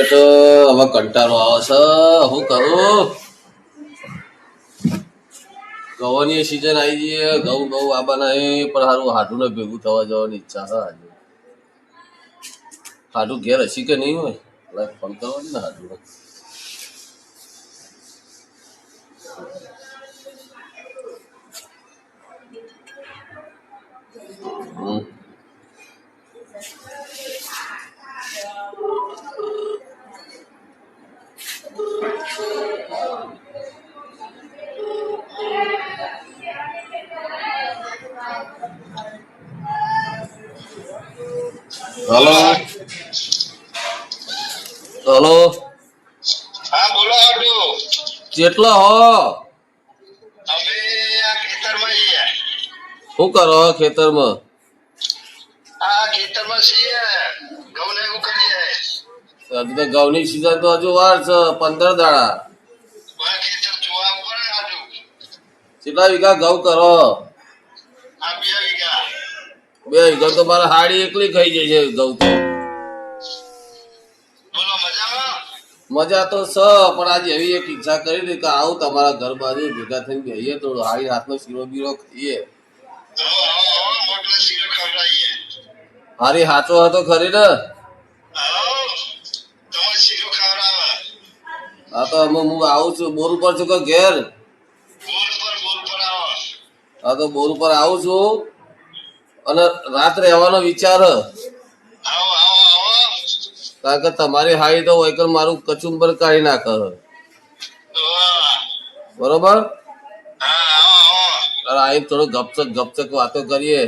બેઠો હવે કંટાળો આવે છે. હું કરું? ગવાની સિઝન આવી ગઈ ઘઉં બહુ આબાના એ પણ સારું હાડું ને ભેગું થવા જવાની ઈચ્છા છે આજે. હાડું ઘેર હસી કે નહીં હોય? ફોન કરવાની ને હાડું હલો. હલો. હા બોલો હાડુ. કેટલા હો? અમે આ ખેતરમાં છીએ. શું કરો ખેતરમાં? આ ખેતરમાં છીએ. ઘઉં ને એવું કરીએ. હજુ તો ઘઉંની સિઝન તો હજુ વાર છે પંદર દાડા. ખેતર જોવા ઉપર કેટલા વીઘા ઘઉં કરો? આ બે બે ઘર તો મારા હાડી એકલી ખાઈ છે ઘઉં તો. મજા તો સ પણ આજે એવી એક ઈચ્છા કરી હતી કે આવું તમારા ઘર બાજુ ભેગા થઈને બેહીએ થોડું. હાડી હાથનો શીરો બીરો ખાઈએ. હારી હાચો હતો ખરી ને? હા તો અમે હું આવું છું બોર ઉપર છું કે ઘેર? હા તો બોર ઉપર આવું છું. અને રાત રહેવાનો વિચાર. કારણ કે તમારી હાઈ તો હોય મારું કચુંબર કાઢી નાખે બરોબર? અહીં થોડું ગપચક ગપચક વાતો કરીએ.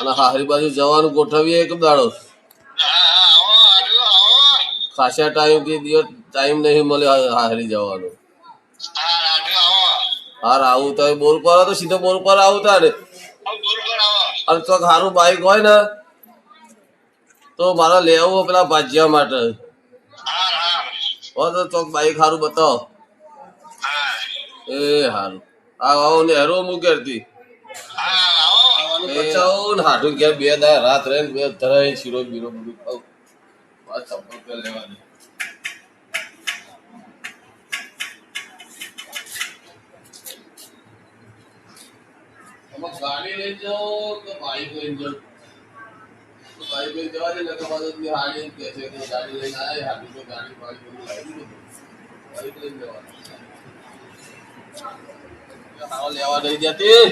અને હારી બાજુ જવાનું ગોઠવીએ એક દાડો. ખાસા ટાઈમથી દિવસ ટાઈમ નહીં મળે હારી જવાનું. હાર આવું. તો બોર પર તો સીધો બોર પર આવું ને. અને તો સારું બાઈક હોય ને તો મારે લેવું પેલા ભાજ્યા માટે. હા તો ચોક બાઈક સારું બતાવો. એ સારું આવો ને હેરો મૂકેરતી બચાવો ને હાઠું ઘેર બે દા રાત રહે બે ધરાય શીરો બીરો બધું ખાવ પેર લેવાની તમે ગાડી લઈ જાઓ કે બાઈક લઈ જાઓ તો બાઈક લઈ જવા દે ને તો પાછું પેલી હાડી એમ કહે છે કે ગાડી લઈને આયા હાડી તો ગાડી બાઈક બધું લાવી દીધું બાઈક લઈને જવાનું હાવ લેવા નહીં જતી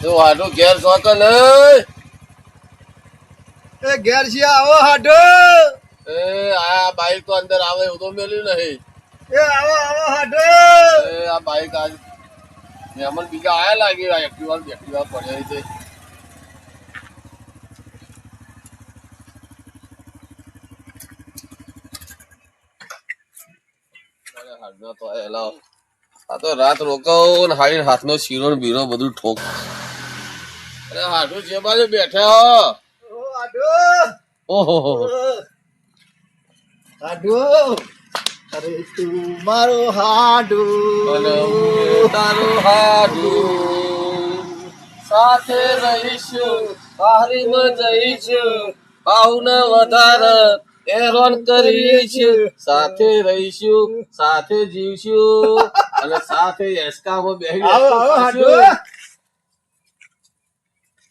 તો હાડું ઘેર શોખ નહીં એ ઘેર છે આવો હાડો એ આ બાઈક તો અંદર આવે એવું તો મેલ્યું નહીં. એ આવો આવો હાડો એ આ બાઈક આજ મહેમાન બીજા આયા લાગી રહ્યા એક્ટિવા એક્ટિવા પડ્યા છે. હાડના તો લાવ. આ તો રાત રોકાવો ને હાડી હાથનો શીરો બીરો બધું ઠોક. અરે હાડું જે બાજુ બેઠા હો Oh. મારો હાડો અને હું તારું હાડુ સાથે રહીશું બારીમાં જઈશું ભાવને વધારે એરોન કરીશું સાથે રહીશું સાથે જીવશું અને સાથે એસકામાં બેહી આવો આવો હાડો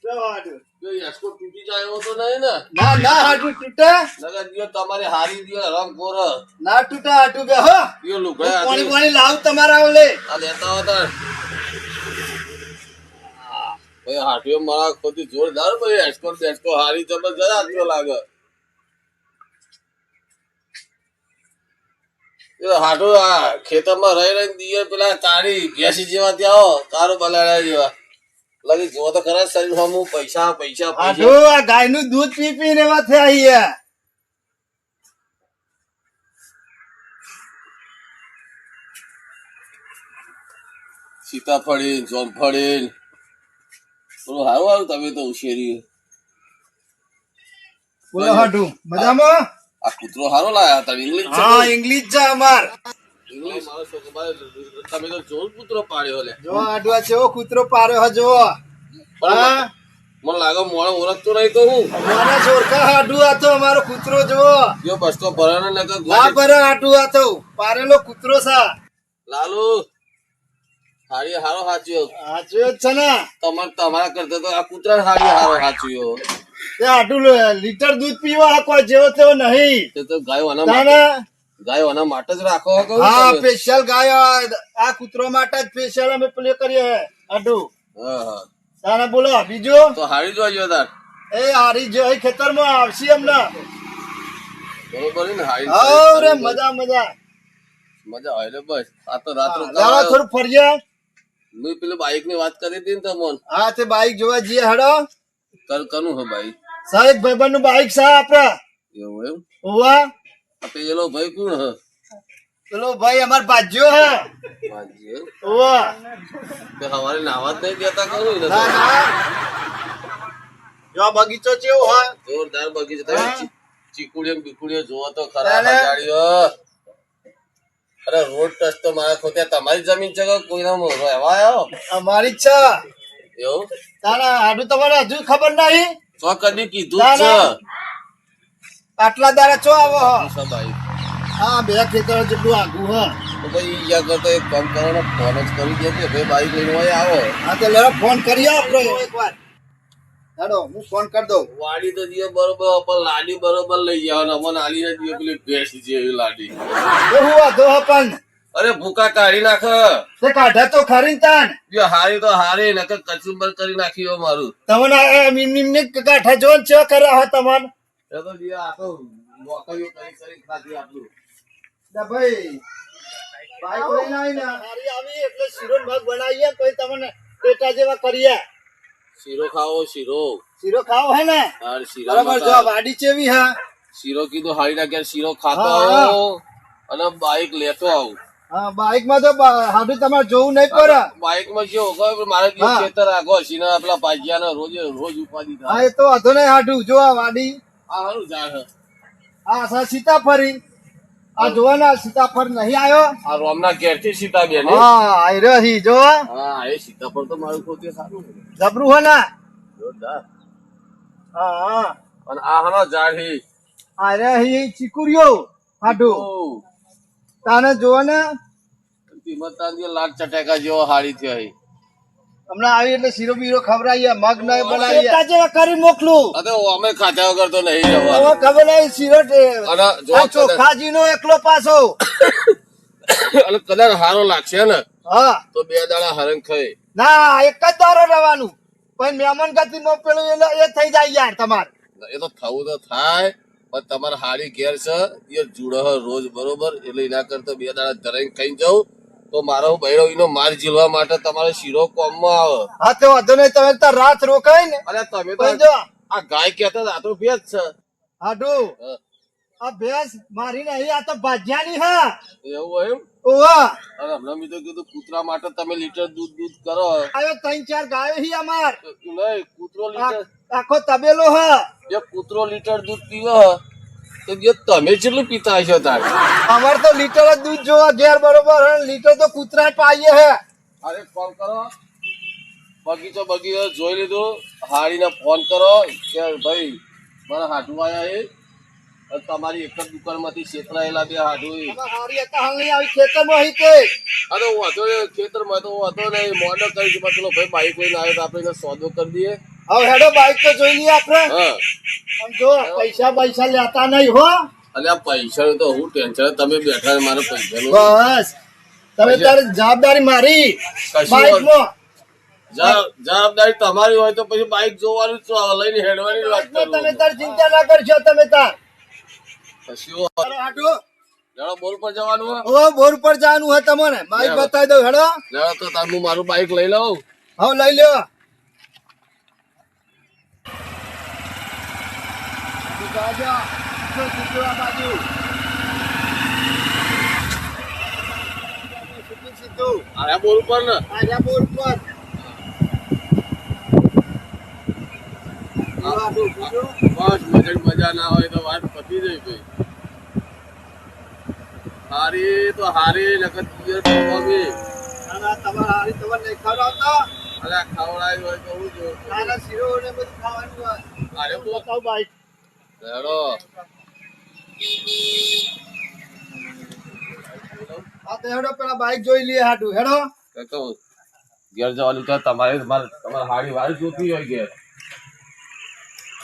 હાડો જો તૂટી જાય તો નહીં ને. ના ના હાડુ તૂટે. નકર દિયો તમારી હારી દિયો રંગ કોર ના તૂટે હાડુ બે હો. દિયો લુગડા પાણી પાણી લાવ તમારા ઓલે આ લેતા હતા ભાઈ હાટીઓ મારા ખોટી જોરદાર ભાઈ એસ્કો બેસ્કો હારી જબરજસ્ત હાથીઓ લાગે. એ હાટુ આ ખેતરમાં રહી રહીને દીએ પેલા તારી ગેસી જેવા ત્યાં આવો તારું બલાડા જેવા. લાગી જીવો તો ખરા શરીર હું પૈસા પૈસા પૈસા. આ ગાયનું દૂધ પી પીને થયા અહીંયા સીતાફળી જોમફળી થોડું સારું સારું તમે તો ઉશેરી બોલો હાડું મજામાં? આ કૂતરો સારો લાયા હતા ઇંગ્લિશ હા ઇંગ્લિશ છે અમાર. તમે તો જોર પુત્રો પાડ્યો લે. જો આડવા ચેવો કૂતરો પાર્યો હે જો હા? મને લાગે મોડો ઓળખતો નહીં તો હું? મારા સોરખા હાડું હતો અમારો કૂતરો જો જો બસ તો ભરાનો ને ના પર હાડું હતો પારેલો કૂતરો સા લાલુ હારી હારો હાચ્યો હાચવ્યો જ છે ને. તમાર તમારા કરતા તો આ કૂતરા હારી હારો હાચ્યો તે હાડું લે- લીટર દૂધ પીવા કોઈ જેવો તેવો નહીં. તે તો ગાયો ના ના. ગાયો આના માટે જ રાખો હા સ્પેશિયલ ગાયો આ કૂતરો માટે જ સ્પેશિયલ અમે પ્લે કરીએ હાડું હા હા. તારા બોલો બીજું? તો હારી જોજો તાર. એ હારી જો ખેતરમાં આવશી અમને. બરોબર ને હારી હવ રે મજા મજા. મજા આવે બસ. આ તો રાત્રો લાવા થોડું ફરિયા મેં પેલું બાઈકની વાત કરી હતી ને તમોન. હા તે બાઈક જોવા જઈએ હેડો. કલ કનું હે બાઈક સાહેબ ભાઈબંધનું બાઈક સા આપડા. એવું એમ? આ પેલો ભાઈ કોણ હે? પેલો ભાઈ અમાર બાજ્યો હે. બાજ્યો એમ? તે હવારે નાવા જ નહીં દેતા કહું ને ના ના. જો બગીચો ચેવો હે? જોરદાર બગીચો. તમે ચી- ચીકુડીઓ જોવો તો ખરા તારે? અરે રોડ ટચ તો મારા ખોતે તમારી જમીન છે કે કોઈના મોં રહેવા આવ્યો અમારી છે. એવું? તારા આડું તમારે હજુ ખબર નહીં. તો કદી કીધું છે. આટલા દાડા છો આવો. હો હા બે ખેતર જેટલું આગું હા. તો ભાઈ ઈ આગળ તો એક કામ કરો ને ફોન જ કરી દે કે ભાઈ બાઈક લઈને હોય આવો. હા તો લેવા ફોન કરી આપડે એકવાર. હેડો હું ફોન કરી દઉં. વાડી તો દિયો બરોબર પણ લાડી બરોબર લઈ જવાના. અમને આલી ને દિયો પેલી ભેંસ જેવી લાડી. તો હું વાંધો પણ અરે ભૂકા કાઢી નાખ. તે કાઢા તો ખરી ને તાન જો હારી તો હારી નકર કચુંબર કરી નાખ્યો મારું. તમને આ નિમને કાઢા જોન છે કર્યા હો તમન? એ તો દિયો આ તો નોકરીઓ કરી કરી ખાધી આપણું. ના ભાઈ બાઈક લઈને આવીને હારી આવી એટલે શીરો ભાગ બનાવીએ તો તમને પેટા જેવા કરીએ. શીરો ખાવો શીરો. શીરો ખાવો હે ને? હાર શીરો બરાબર જો વાડી ચેવી હા? શીરો કીધું હારી ના શીરો ખાતો આવો અને બાઈક લેતો આવું. હા બાઈકમાં તો હાડું તમારે જોવું નહીં પડે. બાઈકમાં જો મારે. ખેતર આગો સીના પેલા પાજિયા રોજ રોજ ઉપાધી હા એ તો વાંધો નહીં હાડું. જો આ વાડી આ હારું ઝાડ આ સા આ જોવાના સીતાફળ નહીં આવ્યો આ રોમના ઘેરથી સીતા બેન હા આઈ રહી જો. હા એ સીતાફળ તો મારું પોતે સારું. જબરું હે ને. જોરદાર. હા હા. અને આ હાનો ઝાડ હી. રહી ચીકુરિયો હાડું. તાને જોવો ને કિંમત તાંજી લાખ ચટાકા જેવો હારી થયો હી. હમણાં આવી એટલે શીરો બીરો ખવડાવીએ મગ ન બનાવીએ. જેવા કરી મોકલું. અરે અમે ખાધા વગર તો નહીં જવા હવે ખબર નહીં શીરો અને જો આ નો એકલો પાછો. અને કદાચ હારો લાગશે ને હા. તો બે દાડા હરણ ખાઈ. ના એક જ દારો રહેવાનું. પણ મહેમાન ગતિ નો પેલું એટલે એ થઈ જાય યાર તમારે. એ તો થવું તો થાય પણ તમારે હારી ઘેર છે એ જુડો રોજ બરોબર એટલે એના કરતા બે દાડા ધરાઈ ખાઈ જાઉં. તો મારો બૈરો એનો માર ઝીલવા માટે તમારે શીરો કોમમાં આવે. હા તો વાંધો નહીં તમે તો રાત રોકાય ને. અરે તમે તો આ ગાય કહેતા આ તો ભેજ છે. હાડુ આ ભેંસ મારી નહીં આ તો ભાજ્યાની હા. એવું એમ? ઓવા અરે હમણાં મેં તો કીધું કૂતરા માટે તમે લીટર દૂધ દૂધ કરો. આયો ત્રણ ચાર ગાયો હી અમાર. નહીં કૂતરો લીટર આખો તબેલો હા. જે કૂતરો લીટર દૂધ પીવો. તો જે તમે જેટલું પીતા હશો તારે. અમાર તો લીટર જ દૂધ જોવા ઘેર બરોબર હે લીટર તો કૂતરા પાઈએ હે. અરે ફોન કરો. બગીચો બગીચો જોઈ લીધું. હાડીને ફોન કરો કે ભાઈ મારા હાડું આયા એ તમારી એક જ દુકાનમાંથી છેતરાયેલા બે હાડું એ. આમાં હારી હતા ખેતરમાં હી તે. અરે વાંધો નહીં ખેતરમાં તો વાંધો નહીં. મોડો કરી પેલો ભાઈ બાઈક લઈને આવ્યો તો આપણે સોદો કરી દઈએ. હવે હેડો બાઈક તો જોઈ લઈએ આપણે. જો પૈસા પૈસા લેતા નહીં હો. અને આ પૈસા તો હું ટેન્શન તમે બેઠા મારે પૈસાનું. બસ. તમે તારી જવાબદારી મારી. તમારી હોય તો પછી બાઈક જોવાનું જ લઈને હેડવાની વાત તમે તાર ચિંતા ના કરશો તમે તાર. કશું હાડો પર જવાનું હો. બોર પર જવાનું હોય તમને. બાઈક બતાવી દઉં હેડો. જાણો તો તાર હું મારું બાઈક લઈ લઉં. હા લઈ લ્યો. સીધું baju. situ. પર ને lah. બોર પર બસ મજા મજા ના હોય તો વાત પતી જાય ભાઈ હારી તો હારી નકદ પિયર મમ્મી ના, તમારે હારી તમારે નહીં ખવડાવતા? અલ્યા ખાવડાવી ખવડાવી હોય તો હું જો ના, ના, શીરો ને બધું ખાવાનું હોય. અરે બોલ બાઈક. હેડો હા, તો હેડો પેલા બાઈક જોઈ લઈએ હાટુ. હેડો. કે ઘેર જવાનું તો તમારે તમારે તમારે હાડી વાળી જોતી હોય ઘેર.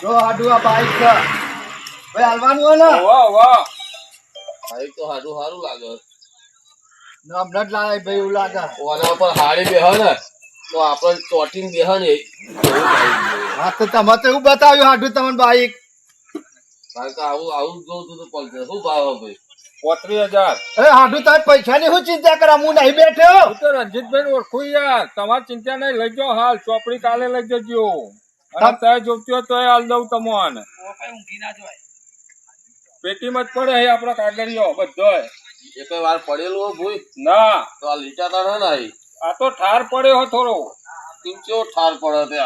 જો હાટુ આ બાઈક છે. ભાઈ હાલવાનું હોય ને? વાહ વાહ હાડી તો હાડું સારું લાગે. નામ નટ લાગે ભાઈ એવું લાગે. ઓના પર હાડી બેહ ને તો આપણે ચોટીને બેહ ને. હા તો તમે તો એવું બતાવ્યું હાટુ તમને બાઈક કારણ કે આવું તો પડશે શું ભાવ ભાઈ? પોત્રીસ હજાર. અરે હાટુ તારે પૈસાની શું ચિંતા કરા હું નહીં બેઠો. હું તો રણજીતભાઈ ઓળખું યાર. તમારી ચિંતા નહીં લઈ જાઓ હાલ. ચોપડી કાલે લઈ જજો. અને ત્યાં જોતી હોય તો હાલ દઉં તમને. પેટીમાં જ પડે આપણા કાગળિયો બધો વાર પડેલું ભૂઈ. ના. તો આ લીટા ના આ તો ઠાર પડ્યો હો થોડો. ઠાર પડે તે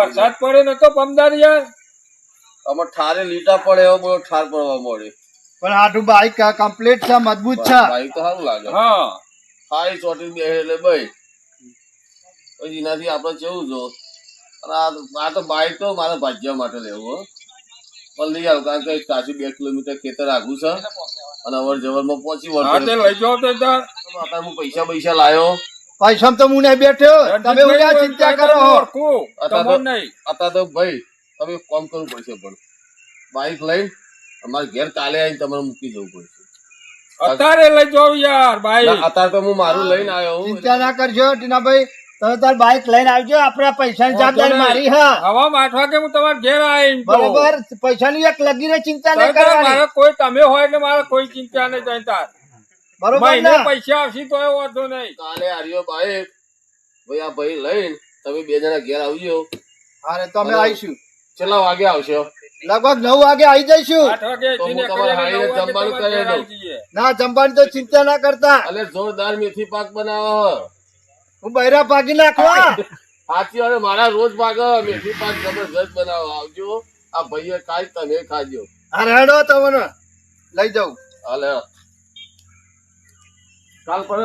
વરસાદ પડે ને તો પમદાર યાર. આમાં ઠારે લીટા પડે એવો બોલો ઠાર પડવા મળ્યો. પણ હાટુ બાઈક કમ્પ્લીટ છે મજબૂત છે. બાઈક તો સારું લાગે. હા. હારી ચોટી બે એટલે ભાઈ પછી એનાથી આપણે કેવું જો? અને આ આ તો બાઈક તો મારે ભાજ્યા માટે લેવું હો. પણ લઈ આવું કારણ કે કાશી બે કિલોમીટર ખેતર આગું છે. અને અવર જવરમાં પહોંચી હા તે લઈ જાઓ તો અત્યારે હું પૈસા પૈસા લાયો. પૈસા તો હું નહીં બેઠ્યો. તમે ચિંતા કરો. અત્યારે તો ભાઈ તમે કોમ કરવું પડશે પણ. બાઇક લઈને અમારે ઘેર કાલે આવીને તમારે મૂકી જવું પડશે. અત્યારે લઈ જાવ યાર બાઈક. અત્યારે તો હું મારું લઈને આવ્યો હું. ચિંતા ના કરજો ટીનાભાઈ તમે તાર બાઈક લઈને આવજો આપણા પૈસા ની જવાબદારી મારી હા. હવા આઠ વાગે હું તમારે ઘેર આવી બરોબર પૈસા ની એક લગીને ચિંતા નહીં કરવાની. મારે કોઈ તમે હોય એટલે મારે કોઈ ચિંતા નહીં થાય તાર. બરોબર ને. પૈસા આવશે તો વાંધો નહીં. કાલે આવ્યો બાઈક. ભાઈ આ ભાઈ લઈને તમે બે જણા ઘેર આવજો. અરે તમે આવીશું. કેટલા વાગે આવશો? લગભગ નવ વાગે આવી જઈશું. જમવાનું કરી. ના જમવાની તો ચિંતા ના કરતા. જોરદાર મેથી પાક બનાવો. હું બૈરા પાકી નાખવા. સાચી હવે મારા રોજ પાક મેથી પાક જબરજસ્ત બનાવો. આવજો. આ ભાઈએ કાંઈ તમે ખાજો આ રેડો તમને. લઈ જાઉં. હાલે કાલ પર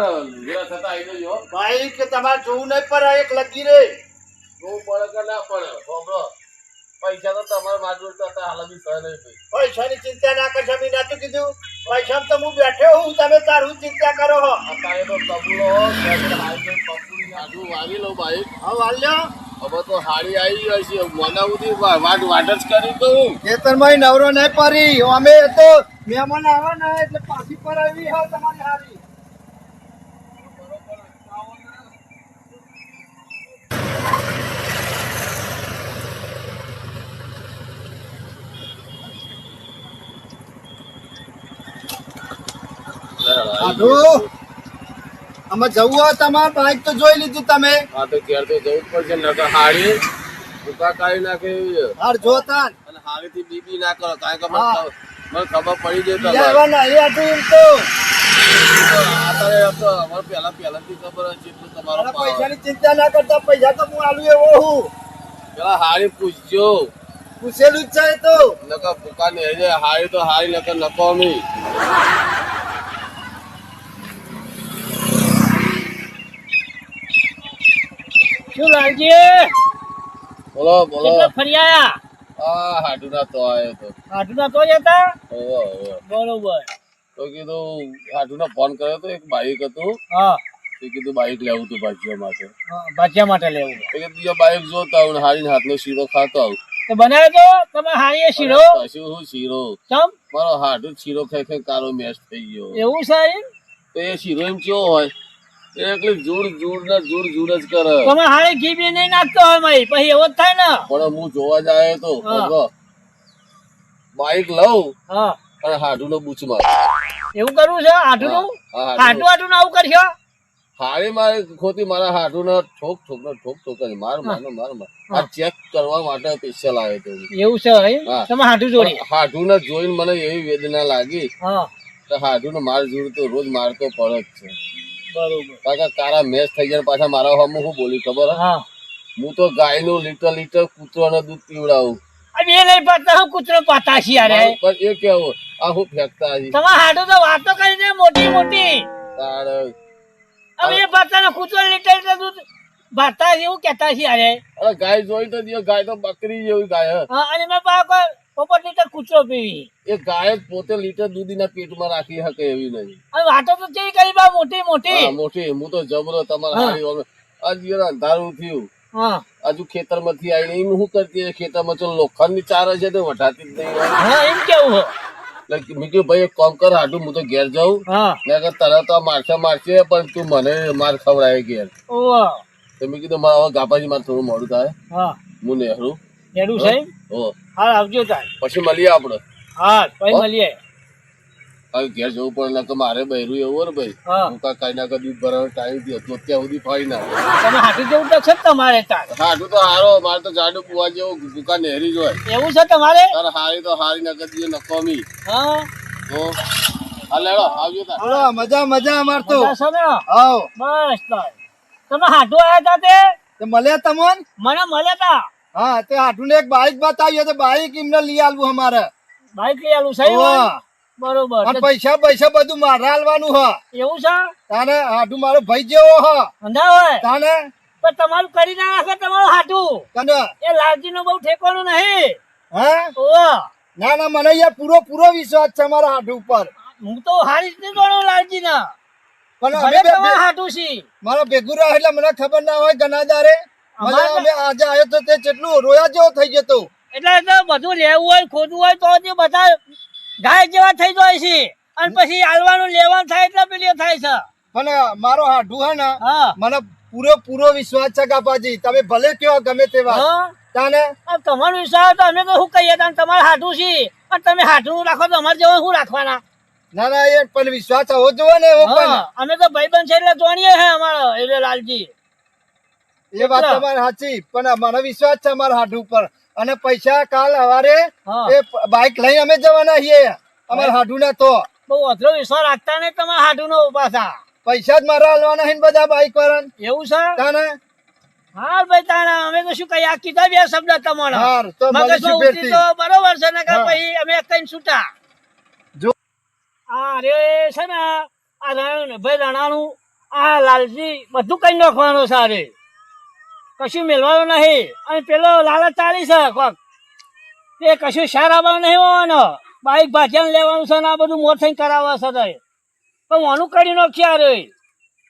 વેળા થતા આવી જજો. ભાઈ કે તમારે જોવું નહીં પડે એક લગી રે જોવું પડે કે ના પડે પૈસા તો તમારે માજૂર તો હાલ બી સહ નહીં ભાઈ. પૈસાની ચિંતા ના કરશો મેં નાતું કીધું. પૈસા તો હું બેઠો હું તમે તારું ચિંતા કરો હો. અત્યારે તો કબૂલો વાગી લો ભાઈ. હવે હાલ્યો હવે તો હાડી આવી ગઈ છે મોના વાટ વાટ જ કરી દઉં. ખેતરમાં નવરો નહીં પરી. અમે તો મહેમાન આવે ને એટલે પાછી પર આવી તમારી હારી. સાધુ અમે જવું હોય તમારે બાઈક તો જોઈ લીધું તમે. હા તો ઘેર તો જવું જ પડશે નકર હાડી ભૂકા કાઢી નાખે એવી. હાર જોતા અને હાડીથી બીબી ના કરો કારણ કે મને ખબર- પડી જાય તો નહીં હતું તો અત્યારે તો. અમારે પહેલા પહેલાથી ખબર હતી એટલું તમારો પૈસા ની પૈસાની ચિંતા ના કરતા પૈસા તો હું આલું એવો હું. પેલા હાડી પૂછજો. પૂછેલું જ છે તો. નકર ભૂકા ને હાડી તો હાડી નકર નકોમી. શું લાલજી બોલો બોલો. કેટલા ફરી આ હાડુ ના તો આવ્યો તો આટલું તો જતા ઓવો, ઓવો. બરોબર. તો કીધું હાડુ નો ફોન કર્યો તો એક બાઈક હતું. હા. તે કીધું બાઈક લેવું હતું ભાજ્યા માટે. હા, ભાજ્યા માટે લેવું. તો કીધું બીજો બાઈક જોતા આવું હાથ હાથનો શીરો ખાતો આવું. તો બનાવે તો? તમે હારીએ શીરો? શું શું શીરો? ચમ? મારો હાડું શીરો ખાઈ ખાઈ કારો મેચ થઈ ગયો. એવું સાહેબ તો એ શીરો એમ કેવો હોય? એકલી જૂડ જૂડ ને જૂડ જૂડ જ કરે. તમે હારી ઘી બી નહીં નાખતો હોય મય પછી એવો જ થાય ને. પણ હું જોવા જાય તો બાઈક લઉં હા. અને હાડું નો બૂચ માર. એવું કરવું છે? આટલું હા, આટલું હાડું આવું કરશો? હાડી મારે ખોટી મારા હાડું ના ઠોક ઠોક ને ઠોક ઠોક કરી. માર માર માર આ ચેક કરવા માટે સ્પેશિયલ આવ્યો તો એવું છે તમે હાટું જોડી. હાડું ને જોઈને મને એવી વેદના લાગી હા. હાડું ને માર જોડ તો રોજ મારતો પડે જ છે. બરોબર. કાકા કારા મેચ થઈ જાય પાછા મારા હમું હું બોલી ખબર હા? હું. તો ગાયનું લીટર લીટર કૂતરાને દૂધ પીવડાવું. હવે એ નહીં પાતા હું કૂતરો પાતા યાર પણ એ કેવું આ હું ફેંકતા હજી તમારા હાટુ તો વાતો કરી મોટી મોટી. તાર હવે એ ભાતાનો કૂતરો લીટર લીટર દૂધ ભાતા જેવું કહેતા છે અરે ગાય જોઈ તો દિયો ગાય તો બકરી જેવી ગાય હા. અને મેં પોપટ લીટર કૂતરો પીવી એ ગાય પોતે લીટર દૂધ એના પેટમાં રાખી શકે એવી નહીં. અને વાતો તો કેવી કરી બા? મોટી મોટી. મોટી. હું તો જબરો તમારા. આજ અંધારું થયું. હા. હજુ ખેતરમાંથી આવીને એમ શું કરતી હશે? ખેતરમાં લોખંડની ચાર છે તો વટાતી જ નહીં હા એમ કેવું મેં કીધું ભાઈ એક કામ કર હાટું હું તો ઘેર જાઉં. મેં તરત આ મારશે મારશે પણ તું મને માર ખવડાવે ઘેર. તો મેં કીધું મારા ગાપાજી મારે થોડું મોડું થાય. હા. નેહરુ. એનું સાહેબ? હો. હા આવજો તાર. પછી મળીએ આપણે હા પછી મળીએ. હવે ઘેર જવું પડે ને તો મારે બહેરું એવું ને ભાઈ. હું. કાંઈ કાંઈ ના કદી ભરવાનો ટાઈમ થયો તો અત્યાર સુધી ફાઈ ના. તમે હાટુ જવું તો છે તમારે તાર. હાટું તો હારો મારે તો જાડું કુવા જેવો ભૂકા નહેરી જ હોય. એવું છે તમારે? તારે હારી તો હારી ના કદી નકોમી હા. તો હા લેડો આવજો તાર. બોલો મજા મજા અમાર તો. છે ને? આવ બસ તાર તમે હાટુ આયા તે? તે મળ્યા તમોન? મને મળ્યા તા. હા તે હાટુને એક બાઈક બતાવ્યો તો બાઈક એમને લઈ આલવું અમારે. બાઈક લઈ આલું સાહેબ હોવે. બરોબર. પૈસા પૈસા બધું મારે આલવાનું હ. એવું છે? તાને હાટુ મારો ભાઈ જેવો હ. અંધા હોય? તાને? પણ તમારું કરી ના નાખે તમારું હાટું. કને એ લાલજી નું બહુ ઠેકવાનું નહીં. હે? ઓ ના ના મને યાર પૂરો પૂરો વિશ્વાસ છે મારા હાટું ઉપર. હું તો હારી જ નહીં ગણો લાલજી ના પણ અમે હાટું છે. મારો ભેગું રહે એટલે મને ખબર ના હોય ગનાદારે. અમે આજે આવ્યો તો તે કેટલું રોયા જેવો થઈ જતો એટલે તો બધું લેવું હોય ખોટવું હોય તો જે બધા ગાય જેવા થઈ જાય છે. અને પછી આલવાનું લેવાનું થાય એટલે પેલી થાય છે. પણ મારો હાડુ હે ને મને પૂરો પૂરો વિશ્વાસ છે કાપાજી. તમે ભલે કયો ગમે તેવા. હા. તાને? તમારો વિશ્વાસ તો અમે તો શું કહીએ તાન તમારે હાટું છે. અને તમે હાથું રાખો તો અમારે જેવા શું રાખવાના? ના ના એ પણ વિશ્વાસ હોવો જોઈએ ને એવો પણ. અમે તો ભાઈબંધ છે એટલે જોણીએ હે અમારો એટલે લાલજી. એ વાત તમારી સાચી પણ મને વિશ્વાસ છે અમારા હાથ ઉપર. અને પૈસા કાલ સવારે એ બાઇક લઈ અમે જવાના છીએ. અમારા હાડુ ના તો. બહુ અધરો વિશ્વાસ રાખતા ને તમારા હાટું નો પાછા પૈસા જ મારા હલવાના છે બધા બાઇક વાળા એવું છે? તાને હા ભાઈ તાણા અમે તો શું કહીએ? આ કીધા બે શબ્દ તમારા. હાર તો મગજમાં ઉતરી તો બરોબર છે ને પછી અમે કઈ છૂટા. જો. આ રે છે ને આ ભાઈ રાણાનું આ લાલજી બધું કઈ નાખવાનું છે આ રે? કશું મેળવાનું નહીં. અને પેલો લાલચ ચાલી છે, કોક. તે કશું સાર આવવાનું નહીં હોવાનો. બાઈક ભાજન લેવાનું છે ને આ બધું મોર થઈને કરાવવા છે પણ આનું કરી નાખ્યા રે